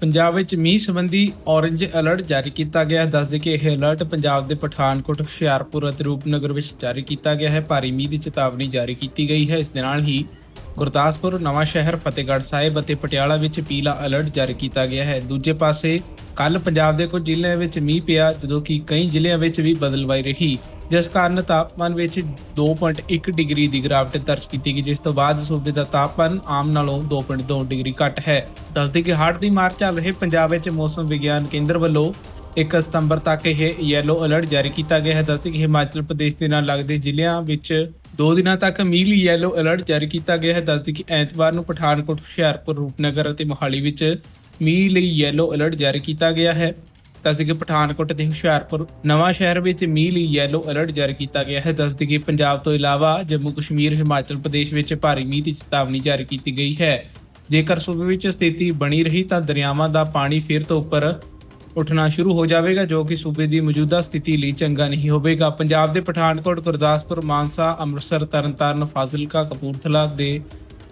ਪੰਜਾਬ ਵਿੱਚ ਮੀਂਹ ਸੰਬੰਧੀ ਔਰੇਂਜ ਅਲਰਟ ਜਾਰੀ ਕੀਤਾ ਗਿਆ ਹੈ। ਦੱਸਦੇ ਕਿ ਇਹ ਅਲਰਟ ਪੰਜਾਬ ਦੇ ਪਠਾਨਕੋਟ, ਹੁਸ਼ਿਆਰਪੁਰ ਅਤੇ ਰੂਪਨਗਰ ਵਿੱਚ ਜਾਰੀ ਕੀਤਾ ਗਿਆ ਹੈ। ਭਾਰੀ ਮੀਂਹ ਦੀ ਚੇਤਾਵਨੀ ਜਾਰੀ ਕੀਤੀ ਗਈ ਹੈ। ਇਸ ਦੇ ਨਾਲ ਹੀ ਗੁਰਦਾਸਪੁਰ ਨਵਾਂ ਸ਼ਹਿਰ ਫਤਿਹਗੜ੍ਹ ਸਾਹਿਬ ਅਤੇ ਪਟਿਆਲਾ ਵਿੱਚ ਪੀਲਾ ਅਲਰਟ ਜਾਰੀ ਕੀਤਾ ਗਿਆ ਹੈ। ਦੂਜੇ ਪਾਸੇ ਕੱਲ ਪੰਜਾਬ ਦੇ ਕੁਝ ਜ਼ਿਲ੍ਹਿਆਂ ਵਿੱਚ ਮੀਂਹ ਪਿਆ, ਜਦੋਂ ਕਿ ਕਈ ਜ਼ਿਲ੍ਹਿਆਂ ਵਿੱਚ ਵੀ ਬਦਲਵਾਈ ਰਹੀ। ਜਿਸ ਕਾਰਨ ਤਾਪਮਾਨ ਵਿੱਚ 2.1 ਡਿਗਰੀ ਦੀ ਗਿਰਾਵਟ ਦਰਜ ਕੀਤੀ ਗਈ, ਜਿਸ ਤੋਂ ਬਾਅਦ ਸੂਬੇ ਦਾ ਤਾਪਮਾਨ ਆਮ ਨਾਲੋਂ 2.2 ਡਿਗਰੀ ਘੱਟ ਹੈ। ਦੱਸਦੇ ਕਿ ਹੜ੍ਹ ਦੀ ਮਾਰ ਚੱਲ ਰਹੇ ਪੰਜਾਬ ਵਿੱਚ ਮੌਸਮ ਵਿਗਿਆਨ ਕੇਂਦਰ ਵੱਲੋਂ 1 ਸਤੰਬਰ ਤੱਕ ਇਹ ਯੈਲੋ ਅਲਰਟ ਜਾਰੀ ਕੀਤਾ ਗਿਆ ਹੈ। ਦੱਸਦੇ ਕਿ ਹਿਮਾਚਲ ਪ੍ਰਦੇਸ਼ ਦੇ ਨਾਲ ਲੱਗਦੇ ਜ਼ਿਲ੍ਹਿਆਂ ਵਿੱਚ ਦੋ ਦਿਨਾਂ ਤੱਕ ਮੀਂਹ ਲਈ ਯੈਲੋ ਅਲਰਟ ਜਾਰੀ ਕੀਤਾ ਗਿਆ ਹੈ। ਦੱਸਦੀ ਕਿ ਐਤਵਾਰ ਨੂੰ ਪਠਾਨਕੋਟ, ਹੁਸ਼ਿਆਰਪੁਰ, ਰੂਪਨਗਰ ਅਤੇ ਮੋਹਾਲੀ ਵਿੱਚ ਮੀਂਹ ਲਈ ਯੈਲੋ ਅਲਰਟ ਜਾਰੀ ਕੀਤਾ ਗਿਆ ਹੈ। ਦੱਸਦੀ ਕਿ ਪਠਾਨਕੋਟ ਤੇ ਹੁਸ਼ਿਆਰਪੁਰ ਨਵਾਂ ਸ਼ਹਿਰ ਵਿੱਚ ਮੀਂਹ ਲਈ ਯੈਲੋ ਅਲਰਟ ਜਾਰੀ ਕੀਤਾ ਗਿਆ ਹੈ। ਦੱਸਦੀ ਕਿ ਪੰਜਾਬ ਤੋਂ ਇਲਾਵਾ ਜੰਮੂ ਕਸ਼ਮੀਰ, ਹਿਮਾਚਲ ਪ੍ਰਦੇਸ਼ ਵਿੱਚ ਭਾਰੀ ਮੀਂਹ ਦੀ ਚੇਤਾਵਨੀ ਜਾਰੀ ਕੀਤੀ ਗਈ ਹੈ। ਜੇਕਰ ਸੂਬੇ ਵਿੱਚ ਸਥਿਤੀ ਬਣੀ ਰਹੀ ਤਾਂ ਦਰਿਆਵਾਂ ਦਾ ਪਾਣੀ ਫਿਰ ਤੋਂ ਉੱਪਰ ਉੱਠਣਾ ਸ਼ੁਰੂ ਹੋ ਜਾਵੇਗਾ, ਜੋ ਕਿ ਸੂਬੇ ਦੀ ਮੌਜੂਦਾ ਸਥਿਤੀ ਲਈ ਚੰਗਾ ਨਹੀਂ ਹੋਵੇਗਾ। ਪੰਜਾਬ ਦੇ ਪਠਾਨਕੋਟ, ਗੁਰਦਾਸਪੁਰ, ਮਾਨਸਾ, ਅੰਮ੍ਰਿਤਸਰ, ਤਰਨਤਾਰਨ, ਫਾਜ਼ਿਲਕਾ, ਕਪੂਰਥਲਾ ਦੇ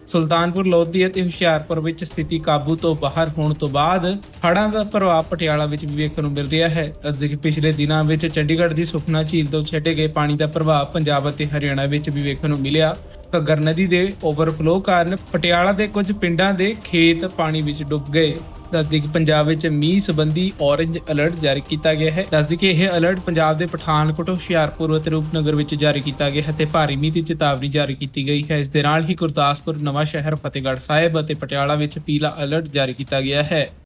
ਸੁਲਤਾਨਪੁਰ, ਲੋਧੀ ਅਤੇ ਹੁਸ਼ਿਆਰਪੁਰ ਵਿੱਚ ਸਥਿਤੀ ਕਾਬੂ ਤੋਂ ਬਾਹਰ ਹੋਣ ਤੋਂ ਬਾਅਦ ਹੜ੍ਹਾਂ ਦਾ ਪ੍ਰਭਾਵ ਪਟਿਆਲਾ ਵਿੱਚ ਵੀ ਵੇਖਣ ਨੂੰ ਮਿਲ ਰਿਹਾ ਹੈ। ਅਤੇ ਪਿਛਲੇ ਦਿਨਾਂ ਵਿੱਚ ਚੰਡੀਗੜ੍ਹ ਦੀ ਸੁਖਨਾ ਝੀਲ ਤੋਂ ਛੱਡੇ ਗਏ ਪਾਣੀ ਦਾ ਪ੍ਰਭਾਵ ਪੰਜਾਬ ਅਤੇ ਹਰਿਆਣਾ ਵਿੱਚ ਵੀ ਵੇਖਣ ਨੂੰ ਮਿਲਿਆ। ਘੱਗਰ ਨਦੀ ਦੇ ਓਵਰਫਲੋ ਕਾਰਨ ਪਟਿਆਲਾ ਦੇ ਕੁਝ ਪਿੰਡਾਂ ਦੇ ਖੇਤ ਪਾਣੀ ਵਿੱਚ ਡੁੱਬ ਗਏ। ਦੱਸਦੀ ਕਿ ਪੰਜਾਬ ਵਿੱਚ ਮੀਂਹ ਸੰਬੰਧੀ ਔਰੇਂਜ ਅਲਰਟ ਜਾਰੀ ਕੀਤਾ ਗਿਆ ਹੈ। ਦੱਸਦੀ ਕਿ ਇਹ ਅਲਰਟ ਪੰਜਾਬ ਦੇ ਪਠਾਨਕੋਟ, ਹੁਸ਼ਿਆਰਪੁਰ ਅਤੇ ਰੂਪਨਗਰ ਵਿੱਚ ਜਾਰੀ ਕੀਤਾ ਗਿਆ ਹੈ ਤੇ ਭਾਰੀ ਮੀਂਹ ਦੀ ਚੇਤਾਵਨੀ ਜਾਰੀ ਕੀਤੀ ਗਈ ਹੈ। ਇਸ ਦੇ ਨਾਲ ਹੀ ਗੁਰਦਾਸਪੁਰ ਨਵਾਂ ਸ਼ਹਿਰ ਫਤਿਹਗੜ੍ਹ ਸਾਹਿਬ ਅਤੇ ਪਟਿਆਲਾ ਵਿੱਚ ਪੀਲਾ ਅਲਰਟ ਜਾਰੀ ਕੀਤਾ ਗਿਆ ਹੈ।